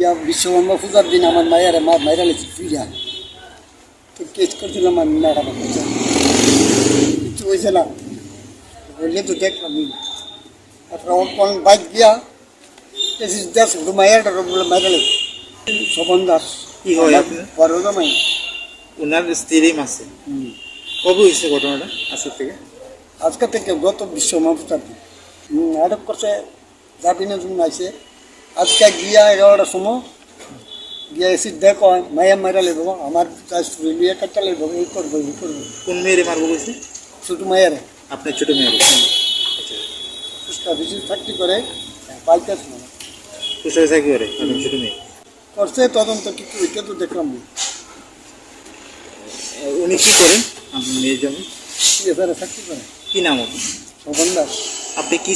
ইয়া বিশ্বকর্মা পূজার দিন আমার মায়ের মা মায়েরা লেছি ফিরা তো কেস করছিলাম আমি ম্যাডাম কিছু। হয়েছে না বললে তো দেখলাম তারপরে কোন বাইক গিয়া এসে দেশ মায়েরটা বলে মায়েরা লেছি শোভন দাস কি হয়? বড় জামাই ওনার স্ত্রী মাসে। কবে হয়েছে ঘটনাটা আজকের থেকে? আজকে থেকে গত বিশ্বকর্মা পূজার দিন। আটক করছে জাপিনের জন্য আছে আজকে গিয়া এগারোটার সময় গিয়া এসে দেখো মায়া মারা লেব আমার লিয়ে কাটা লেব এই করব এই করব। কোন মেয়েরে মারবো বলছে? ছোট মায়ের। আপনার ছোট মেয়েরে। চাকরি করে পাইতেছ না। কুশলে চাকরি করে আপনার মেয়ে। করছে তদন্ত কিছু ওইটা তো দেখলাম উনি কি করেন? আপনার মেয়ের জন্য? চাকরি করে কি নাম ওর? শোভন দাস আপনি কি